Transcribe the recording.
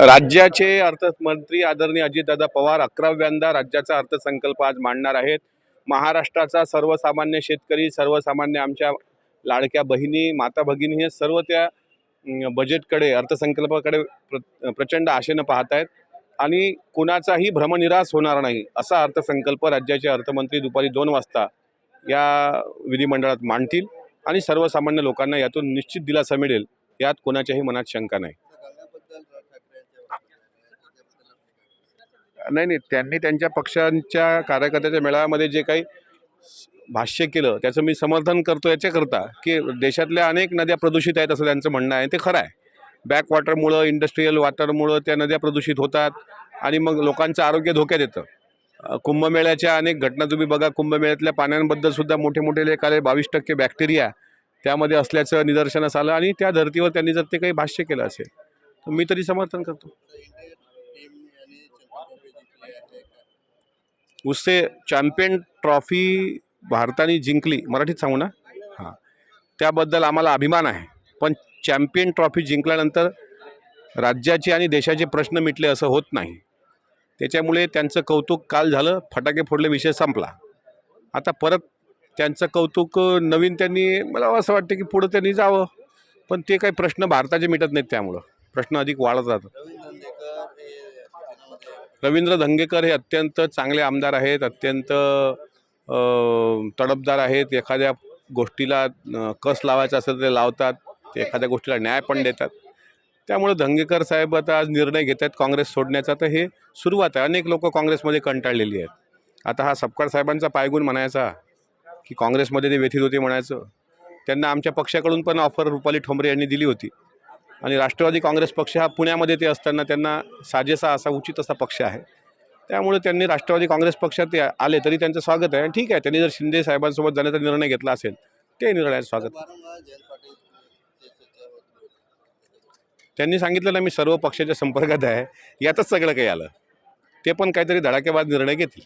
राज्याचे अर्थमंत्री आदरणीय अजितदादा पवार अकराव्यांदा राज्याचा अर्थसंकल्प आज मांडणार आहेत. महाराष्ट्राचा सर्वसामान्य शेतकरी सर्वसामान्य आमच्या लाडक्या बहिणी माता भगिनी हे सर्व त्या बजेटकडे अर्थसंकल्पाकडे प्र प्रचंड आशेनं पाहत आहेत. आणि कुणाचाही भ्रमनिरास होणार नाही असा अर्थसंकल्प राज्याचे अर्थमंत्री दुपारी दोन वाजता या विधिमंडळात मांडतील. आणि सर्वसामान्य लोकांना यातून निश्चित दिलासा मिळेल यात कोणाच्याही मनात शंका नाही. नाही नाही त्यांनी त्यांच्या पक्षांच्या कार्यकर्त्याच्या मेळाव्यामध्ये जे काही भाष्य केलं त्याचं मी समर्थन करतो याच्याकरता की देशातल्या अनेक नद्या प्रदूषित आहेत असं त्यांचं म्हणणं आहे. ते खरं आहे. बॅकवॉटरमुळं इंडस्ट्रीयल वॉटरमुळं त्या नद्या प्रदूषित होतात आणि मग लोकांचं आरोग्य धोक्यात येतं. कुंभमेळ्याच्या अनेक घटना तुम्ही बघा कुंभमेळ्यातल्या पाण्यांबद्दल सुद्धा मोठे मोठे लेख आले बावीस टक्के बॅक्टेरिया त्यामध्ये असल्याचं निदर्शनास आलं आणि त्या धर्तीवर त्यांनी जर ते काही भाष्य केलं असेल तर मी तरी समर्थन करतो. उससे चॅम्पियन ट्रॉफी भारताने जिंकली मराठीत सांगू ना? हां. त्याबद्दल आम्हाला अभिमान आहे पण चॅम्पियन ट्रॉफी जिंकल्यानंतर राज्याचे आणि देशाचे प्रश्न मिटले असं होत नाही. त्याच्यामुळे त्यांचं कौतुक काल झालं फटाके फोडले विषय संपला. आता परत त्यांचं कौतुक नवीन त्यांनी मला असं वाटतं की पुढं त्यांनी जावं. पण ते काही प्रश्न भारताचे मिटत नाहीत त्यामुळं. प्रश्न अधिक वाढत राहतात. रवींद्र धंगेकर हे अत्यंत चांगले आमदार आहेत अत्यंत तडपदार तडफदार आहेत. एखाद्या गोष्टीला कस लावायचा असेल ते लावतात ते एखाद्या गोष्टीला न्याय पण देतात. त्यामुळे धंगेकर साहेब आता आज निर्णय घेत आहेत काँग्रेस सोडण्याचा. तर हे सुरुवात आहे. अनेक लोक काँग्रेसमध्ये कंटाळलेली आहेत. आता हा सपकाळ साहेबांचा पायगुण म्हणायचा की काँग्रेसमध्ये ते व्यथित होते म्हणायचं. त्यांना आमच्या पक्षाकडून पण ऑफर रुपाली ठोंबरे यांनी दिली होती. आणि राष्ट्रवादी काँग्रेस पक्ष हा पुण्यामध्ये ते असताना त्यांना साजेसा असा उचित असा पक्ष आहे. त्यामुळे त्यांनी राष्ट्रवादी काँग्रेस पक्षात ते आले तरी त्यांचं स्वागत आहे. आणि ठीक आहे त्यांनी जर शिंदे साहेबांसोबत जाण्याचा निर्णय घेतला असेल ते निर्णयाचं स्वागत त्यांनी सांगितलं ना मी सर्व पक्षाच्या संपर्कात आहे. यातच सगळं काही आलं. ते पण काहीतरी धडाकेबाद निर्णय घेतील.